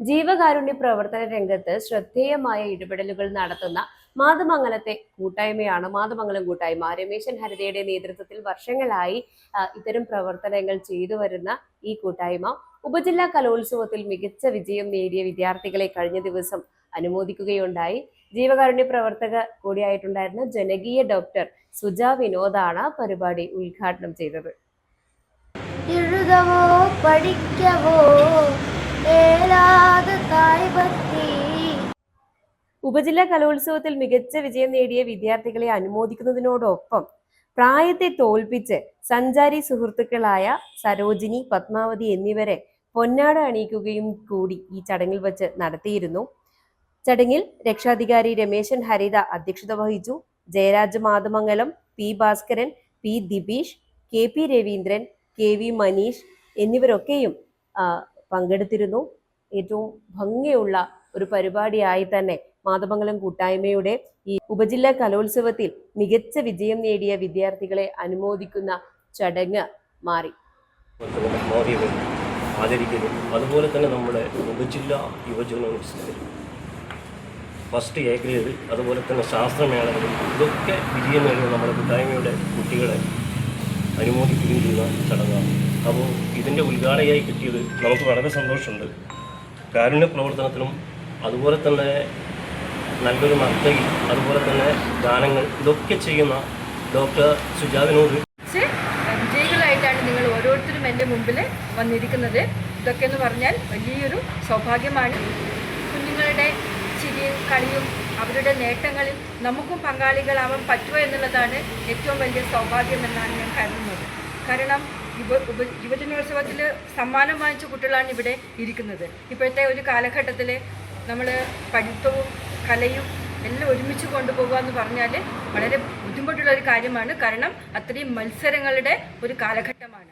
ജീവകാരുണ്യ പ്രവർത്തന രംഗത്ത് ശ്രദ്ധേയമായ ഇടപെടലുകൾ നടത്തുന്ന മാതമംഗലത്തെ കൂട്ടായ്മയാണ് മാതമംഗലം കൂട്ടായ്മ. രമേശൻ ഹരിതയുടെ നേതൃത്വത്തിൽ വർഷങ്ങളായി ഇത്തരം പ്രവർത്തനങ്ങൾ ചെയ്തു വരുന്ന ഈ കൂട്ടായ്മ. ഉപജില്ലാ കലോത്സവത്തിൽ മികച്ച വിജയം നേടിയ വിദ്യാർത്ഥികളെ കഴിഞ്ഞ ദിവസം അനുമോദിക്കുകയുണ്ടായി. ജീവകാരുണ്യ പ്രവർത്തക കൂടിയായിട്ടുണ്ടായിരുന്ന ജനകീയ ഡോക്ടർ സുജ വിനോദാണ് പരിപാടി ഉദ്ഘാടനം ചെയ്തത്. എഴുതവോ പഠിക്കവോ ഉപജില്ലാ കലോത്സവത്തിൽ മികച്ച വിജയം നേടിയ വിദ്യാർത്ഥികളെ അനുമോദിക്കുന്നതിനോടൊപ്പം പ്രായത്തെ തോൽപ്പിച്ച് സഞ്ചാരി സുഹൃത്തുക്കളായ സരോജിനി പത്മാവതി എന്നിവരെ പൊന്നാട അണിയിക്കുകയും കൂടി ഈ ചടങ്ങിൽ വച്ച് നടത്തിയിരുന്നു. ചടങ്ങിൽ രക്ഷാധികാരി രമേശൻ ഹരിത അധ്യക്ഷത വഹിച്ചു. Jayaraj Mathamangalam P Bhaskaran P Dibeesh K P Raveendran K V Maneesh എന്നിവരൊക്കെയും പങ്കെടുത്തിരുന്നു. ഏറ്റവും ഭംഗിയുള്ള ഒരു പരിപാടിയായി തന്നെ മാതമംഗലം കൂട്ടായ്മയുടെ ഈ ഉപജില്ലാ കലോത്സവത്തിൽ മികച്ച വിജയം നേടിയ വിദ്യാർത്ഥികളെ അനുമോദിക്കുന്ന ചടങ്ങ് മാറി. മോദിയവും അതുപോലെ തന്നെ നമ്മുടെ ഉപജില്ലാ യുവജനോത്സവം ഫസ്റ്റ് എ ഗ്രേഡ് അതുപോലെ തന്നെ ശാസ്ത്രമേളകളും ഇതൊക്കെ വിജയം നേടുന്ന നമ്മുടെ കൂട്ടായ്മയുടെ കുട്ടികളെ അനുമോദിക്കുകയും ചെയ്യുന്ന ചടങ്ങാണ്. അപ്പോൾ ഇതിന്റെ ഉദ്ഘാടകയായി കിട്ടിയത് നമുക്ക് വളരെ സന്തോഷമുണ്ട്. കാരുണ്യ പ്രവർത്തനത്തിനും അതുപോലെ തന്നെ നല്ലൊരു നർത്തകി അതുപോലെ തന്നെ ഗാനങ്ങൾ ഇതൊക്കെ ചെയ്യുന്ന ഡോക്ടർ സുജാവിനോട് വിജയികളായിട്ടാണ് നിങ്ങൾ ഓരോരുത്തരും എന്റെ മുമ്പിൽ വന്നിരിക്കുന്നത്. ഇതൊക്കെ എന്ന് പറഞ്ഞാൽ വലിയൊരു സൗഭാഗ്യമാണ്. കുഞ്ഞുങ്ങളുടെ ചിരിയും കളിയും അവരുടെ നേട്ടങ്ങളിൽ നമുക്കും പങ്കാളികളാവാൻ പറ്റുമോ എന്നുള്ളതാണ് ഏറ്റവും വലിയ സൗഭാഗ്യം എന്നാണ് ഞാൻ കരുതുന്നത്. കാരണം യുവ യുവജനോത്സവത്തിൽ സമ്മാനം വാങ്ങിച്ച കുട്ടികളാണ് ഇവിടെ ഇരിക്കുന്നത്. ഇപ്പോഴത്തെ ഒരു കാലഘട്ടത്തിൽ നമ്മൾ പഠിത്തവും കലയും എല്ലാം ഒരുമിച്ച് കൊണ്ടുപോകുക എന്ന് പറഞ്ഞാൽ വളരെ ബുദ്ധിമുട്ടുള്ള ഒരു കാര്യമാണ്. കാരണം അത്രയും മത്സരങ്ങളുടെ ഒരു കാലഘട്ടമാണ്.